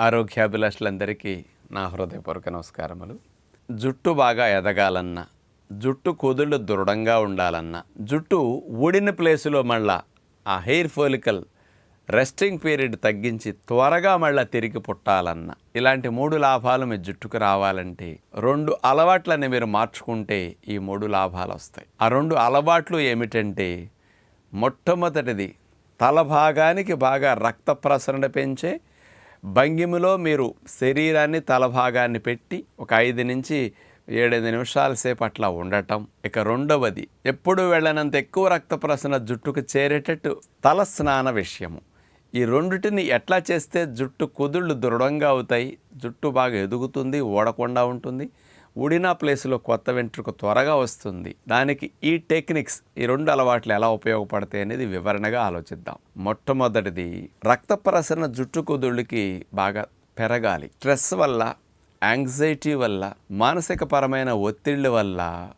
ఆరోగ్యాభిలాషులందరికీ నా హృదయపూర్వక నమస్కారములు. జుట్టు బాగా ఎదగాలన్నా జుట్టు కుదుళ్ళు దృఢంగా ఉండాలన్నా జుట్టు ఊడిన ప్లేసులో మళ్ళా ఆ హెయిర్ ఫోలికల్ రెస్టింగ్ పీరియడ్ తగ్గించి త్వరగా మళ్ళా తిరిగి పుట్టాలన్నా ఇలాంటి మూడు లాభాలు మీ జుట్టుకు రావాలంటే రెండు అలవాట్లని మీరు మార్చుకుంటే ఈ మూడు లాభాలు వస్తాయి. ఆ రెండు అలవాట్లు ఏమిటంటే మొట్టమొదటిది తల భాగానికి బాగా రక్త ప్రసరణ పెంచే భంగిమలో మీరు శరీరాన్ని తల భాగాన్ని పెట్టి ఒక ఐదు నుంచి ఏడైదు నిమిషాల సేపు అట్లా ఉండటం. ఇక రెండవది ఎప్పుడు వెళ్ళనంత ఎక్కువ రక్త ప్రసరణ జుట్టుకు చేరేటట్టు తల స్నాన విషయము. ఈ రెండిటిని ఎట్లా చేస్తే జుట్టు కుదుళ్ళు దృఢంగా అవుతాయి? జుట్టు బాగా ఎదుగుతుంది ఓడకుండా ఉంటుంది. ఊడిన ప్లేస్లో కొత్త వెంట్రుక త్వరగా వస్తుంది. దానికి ఈ టెక్నిక్స్ ఈ రెండు అలవాట్లు ఎలా ఉపయోగపడతాయి అనేది వివరణగా ఆలోచిద్దాం. మొట్టమొదటిది రక్త ప్రసరణ జుట్టు కుదుళ్ళకి బాగా పెరగాలి. స్ట్రెస్ వల్ల యాంగ్జైటీ వల్ల మానసిక పరమైన ఒత్తిళ్ళ వల్ల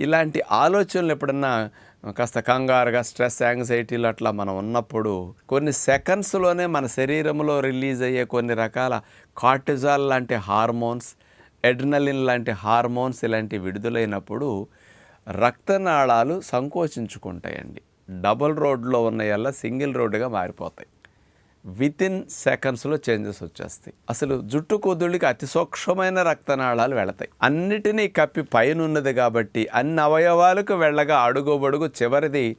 ఇలాంటి ఆలోచనలు ఎప్పుడన్నా కాస్త కంగారుగా స్ట్రెస్ యాంగ్జైటీలు అట్లా మనం ఉన్నప్పుడు కొన్ని సెకండ్స్లోనే మన శరీరంలో రిలీజ్ అయ్యే కొన్ని రకాల కార్టిజాల్ లాంటి హార్మోన్స్ ఎడ్రినలిన్ లాంటి హార్మోన్స్ ఇలాంటి విడుదలైనప్పుడు రక్తనాళాలు సంకోచించుకుంటాయండి. డబుల్ రోడ్లో ఉన్న సింగిల్ రోడ్డుగా మారిపోతాయి. వితిన్ సెకండ్స్లో చేంజెస్ వచ్చేస్తాయి. అసలు జుట్టు కుదుళ్ళకి అతి సూక్ష్మమైన రక్తనాళాలు వెళతాయి. అన్నిటినీ కప్పి పైన ఉన్నది కాబట్టి అన్ని అవయవాలకు వెళ్ళగా అడుగుబడుగు చివరిది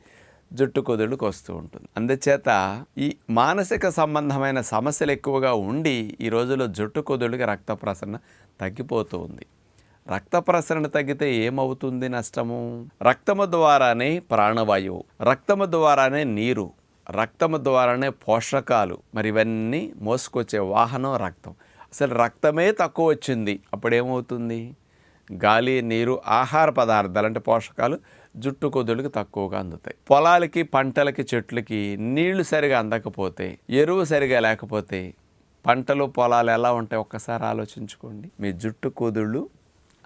జుట్టు కుదుళ్ళకి వస్తూ ఉంటుంది. అందుచేత ఈ మానసిక సంబంధమైన సమస్యలు ఎక్కువగా ఉండి ఈ రోజుల్లో జుట్టు కుదుళ్ళకి రక్త ప్రసరణ తగ్గిపోతూ ఉంది. రక్త ప్రసరణ తగ్గితే ఏమవుతుంది నష్టము? రక్తము ద్వారానే ప్రాణవాయువు రక్తము ద్వారానే నీరు రక్తము ద్వారానే పోషకాలు మరి ఇవన్నీ మోసుకొచ్చే వాహనం రక్తం. అసలు రక్తమే తక్కువ వచ్చింది అప్పుడేమవుతుంది? గాలి నీరు ఆహార పదార్థాలు అంటే పోషకాలు జుట్టు కొద్దులకి తక్కువగా అందుతాయి. పొలాలకి పంటలకి చెట్లకి నీళ్ళు సరిగా అందకపోతే ఎరువు సరిగా లేకపోతే పంటలు పొలాలు ఎలా ఉంటాయి ఒక్కసారి ఆలోచించుకోండి. మీ జుట్టు కొదుళ్ళు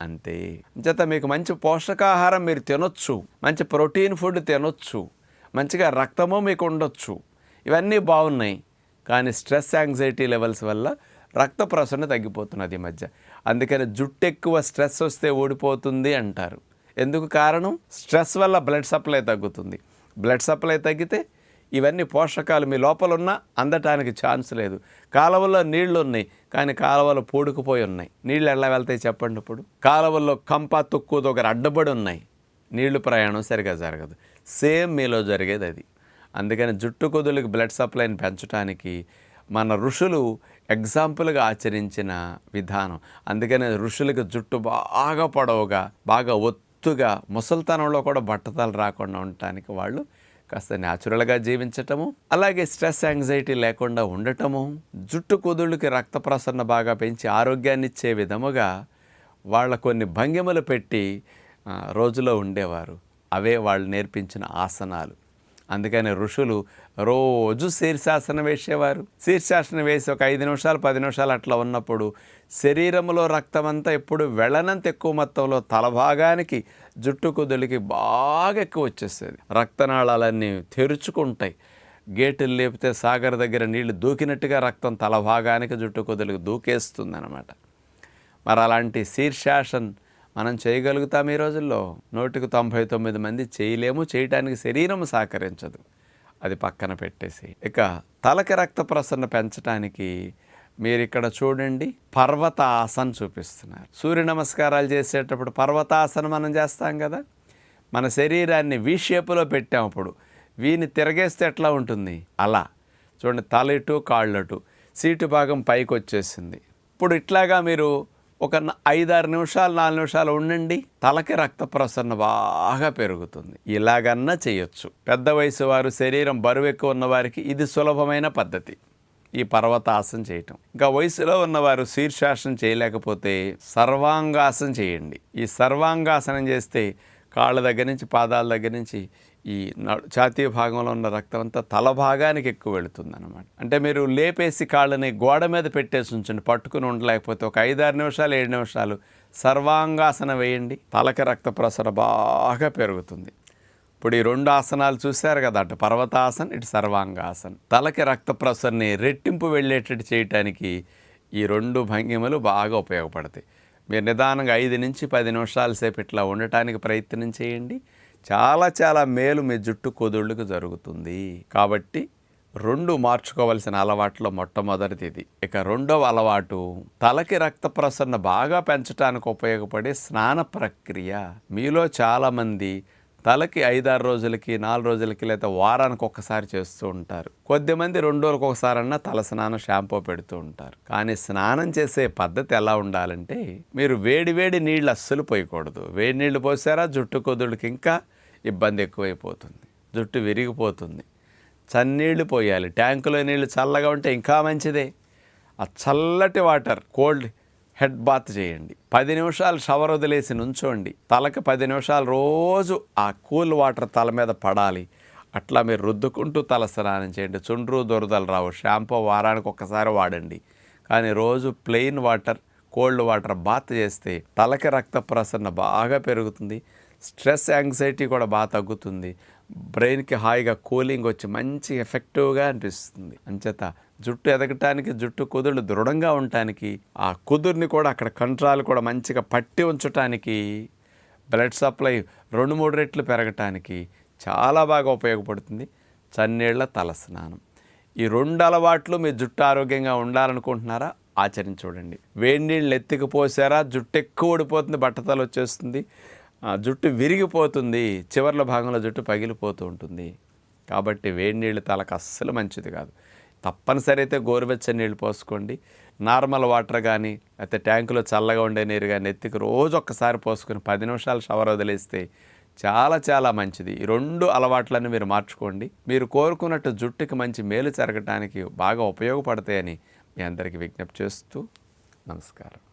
అంతే. చేత మీకు మంచి పోషకాహారం మీరు తినొచ్చు. మంచి ప్రోటీన్ ఫుడ్ తినొచ్చు. మంచిగా రక్తము మీకు ఉండొచ్చు. ఇవన్నీ బాగున్నాయి. కానీ స్ట్రెస్ యాంగ్జైటీ లెవెల్స్ వల్ల రక్త ప్రసరణ తగ్గిపోతున్నది ఈ మధ్య. అందుకని జుట్టు ఎక్కువ స్ట్రెస్ వస్తే ఓడిపోతుంది అంటారు. ఎందుకు కారణం? స్ట్రెస్ వల్ల బ్లడ్ సప్లై తగ్గుతుంది. బ్లడ్ సప్లై తగ్గితే ఇవన్నీ పోషకాలు మీ లోపల ఉన్నా అందటానికి ఛాన్స్ లేదు. కాలువల్లో నీళ్ళు ఉన్నాయి కానీ కాలువలు పూడుకుపోయి ఉన్నాయి. నీళ్ళు ఎలా వెళ్తాయి చెప్పండి ఇప్పుడు? కాలువల్లో కంప తొక్కు దగ్గర అడ్డబడి ఉన్నాయి. నీళ్ళు ప్రయాణం సరిగా జరగదు. సేమ్ మీలో జరిగేది అది. అందుకని జుట్టు కొదులకు బ్లడ్ సప్లైని పెంచడానికి మన ఋషులు ఎగ్జాంపుల్గా ఆచరించిన విధానం. అందుకని ఋషులకు జుట్టు బాగా పొడవుగా బాగా ఒత్తుగా ముసల్తనంలో కూడా బట్టతలు రాకుండా ఉండటానికి వాళ్ళు కాస్త న్యాచురల్గా జీవించటము అలాగే స్ట్రెస్ యాంగ్జైటీ లేకుండా ఉండటము జుట్టు కుదుళ్ళకి రక్త ప్రసరణ బాగా పెంచి ఆరోగ్యాన్ని ఇచ్చే విధముగా వాళ్ళ కొన్ని భంగిమలు పెట్టి రోజులో ఉండేవారు. అవే వాళ్ళు నేర్పించిన ఆసనాలు. అందుకని ఋషులు రోజు శీర్షాసనం వేసేవారు. శీర్షాసనం వేసి ఒక ఐదు నిమిషాలు పది నిమిషాలు అట్లా ఉన్నప్పుడు శరీరంలో రక్తం అంతా ఎప్పుడు వెళ్ళనంత ఎక్కువ మొత్తంలో తల భాగానికి జుట్టు కుదులకి బాగా ఎక్కువ వచ్చేస్తుంది రక్తనాళాలన్నీ తెరుచుకుంటాయి. గేటులు లేపితే సాగర్ దగ్గర నీళ్ళు దూకినట్టుగా రక్తం తలభాగానికి జుట్టు అనమాట దూకేస్తుంది మరి అలాంటి శీర్షాసన్ మనం చేయగలుగుతాం ఈ రోజుల్లో. నూటికి తొంభై తొమ్మిది మంది చేయలేము చేయటానికి శరీరం సహకరించదు. అది పక్కన పెట్టేసి. ఇక తలకి రక్త ప్రసరణ పెంచడానికి మీరు ఇక్కడ చూడండి పర్వతాసన్ చూపిస్తున్నారు. సూర్య నమస్కారాలు చేసేటప్పుడు పర్వతాసనం మనం చేస్తాం కదా? మన శరీరాన్ని వి షేపులో పెట్టాం అప్పుడు. వీని తిరగేస్తే ఎట్లా ఉంటుంది? అలా. చూడండి తల ఇటు కాళ్ళటు సీటు భాగం పైకి వచ్చేసింది ఇప్పుడు ఇట్లాగా మీరు ఒక ఐదారు నిమిషాలు నాలుగు నిమిషాలు ఉండండి తలకి రక్త ప్రసరణ బాగా పెరుగుతుంది. ఇలాగన్నా చేయొచ్చు. పెద్ద వయసు వారు శరీరం బరువు ఎక్కువ ఉన్నవారికి ఇది సులభమైన పద్ధతి. ఈ పర్వతాసనం చేయటం. ఇంకా వయసులో ఉన్నవారు శీర్షాసనం చేయలేకపోతే సర్వాంగాసనం చేయండి. ఈ సర్వాంగాసనం చేస్తే కాళ్ళ దగ్గర నుంచి పాదాల దగ్గర నుంచి ఈ నడు- ఛాతీ భాగంలో ఉన్న రక్తం అంతా తల భాగానికి ఎక్కువ వెళుతుంది అనమాట అంటే మీరు లేపేసి కాళ్ళని గోడ మీద పెట్టేసి ఉంచండి పట్టుకుని ఉండలేకపోతే ఒక ఐదారు నిమిషాలు ఏడు నిమిషాలు సర్వాంగాసనం వేయండి తలకి రక్త ప్రసరణ బాగా పెరుగుతుంది. ఇప్పుడు ఈ రెండు ఆసనాలు చూశారు కదా అటు పర్వతాసన్ ఇటు సర్వాంగాసన్. తలకి రక్త ప్రసరణని రెట్టింపు వెళ్ళేటట్టు చేయటానికి ఈ రెండు భంగిమలు బాగా ఉపయోగపడతాయి. మీరు నిదానంగా ఐదు నుంచి పది నిమిషాల సేపు ఇట్లా ఉండటానికి ప్రయత్నం చేయండి. చాలా చాలా మేలు మీ జుట్టు కుదుళ్ళకు జరుగుతుంది. కాబట్టి రెండు మార్చుకోవలసిన అలవాట్లో మొట్టమొదటిది ఇది. ఇక రెండవ అలవాటు తలకి రక్త ప్రసరణ బాగా పెంచడానికి ఉపయోగపడే స్నాన ప్రక్రియ. మీలో చాలామంది తలకి ఐదారు రోజులకి నాలుగు రోజులకి లేదా వారానికి ఒక్కసారి చేస్తూ ఉంటారు. కొద్దిమంది రెండు రోజులకు ఒకసారన్నా తల స్నానం షాంపూ పెడుతూ ఉంటారు. కానీ స్నానం చేసే పద్ధతి ఎలా ఉండాలంటే మీరు వేడి వేడి నీళ్ళు అస్సలు పోయకూడదు. వేడి నీళ్ళు పోసారా జుట్టు కుదుళ్ళకి ఇంకా ఇబ్బంది ఎక్కువైపోతుంది. జుట్టు విరిగిపోతుంది. చన్నీళ్ళు పోయాలి. ట్యాంకులో నీళ్ళు చల్లగా ఉంటే ఇంకా మంచిదే. ఆ చల్లటి వాటర్ కోల్డ్ హెడ్ బాత్ చేయండి. పది నిమిషాలు షవర్ వదిలేసి నుంచోండి. తలకి పది నిమిషాలు రోజు ఆ కూల్ వాటర్ తల మీద పడాలి. అట్లా మీరు రుద్దుకుంటూ తల స్నానం చేయండి. చుండ్రు దురదలు రావు. షాంపూ వారానికి ఒక్కసారి వాడండి. కానీ రోజు plain water cold water bath చేస్తే తలకి రక్త ప్రసరణ బాగా పెరుగుతుంది. స్ట్రెస్ యాంగ్జైటీ కూడా బాగా తగ్గుతుంది. బ్రెయిన్కి హాయిగా కూలింగ్ వచ్చి మంచి ఎఫెక్టివ్గా అనిపిస్తుంది. అంచేత జుట్టు ఎదగటానికి జుట్టు కుదుళ్ళు దృఢంగా ఉండటానికి ఆ కుదురుని కూడా అక్కడ కంట్రాలు కూడా మంచిగా పట్టి ఉంచటానికి బ్లడ్ సప్లై రెండు మూడు రెట్లు పెరగటానికి చాలా బాగా ఉపయోగపడుతుంది. చన్నీళ్ళ తల స్నానం. ఈ రెండు అలవాట్లు మీ జుట్టు ఆరోగ్యంగా ఉండాలనుకుంటున్నారా? ఆచరించి చూడండి. వేడి నీళ్ళు ఎత్తికి పోసారా? జుట్టు ఎక్కువ ఊడిపోతుంది బట్టతలు వచ్చేస్తుంది. ఆ, జుట్టు విరిగిపోతుంది చివర్ల భాగంలో జుట్టు పగిలిపోతూ ఉంటుంది. కాబట్టి వేడి నీళ్ళు తలకు అస్సలు మంచిది కాదు. తప్పనిసరి అయితే గోరువెచ్చని నీళ్ళు పోసుకోండి. నార్మల్ వాటర్ కానీ లేకపోతే ట్యాంకులో చల్లగా ఉండే నీరు కానీ ఎత్తికి రోజు ఒక్కసారి పోసుకొని పది నిమిషాలు షవర్ వదిలేస్తే చాలా చాలా మంచిది. ఈ రెండు అలవాట్లను మీరు మార్చుకోండి. మీరు కోరుకున్నట్టు జుట్టుకి మంచి మేలు జరగటానికి బాగా ఉపయోగపడతాయని మీ అందరికీ విజ్ఞప్తి చేస్తూ నమస్కారం.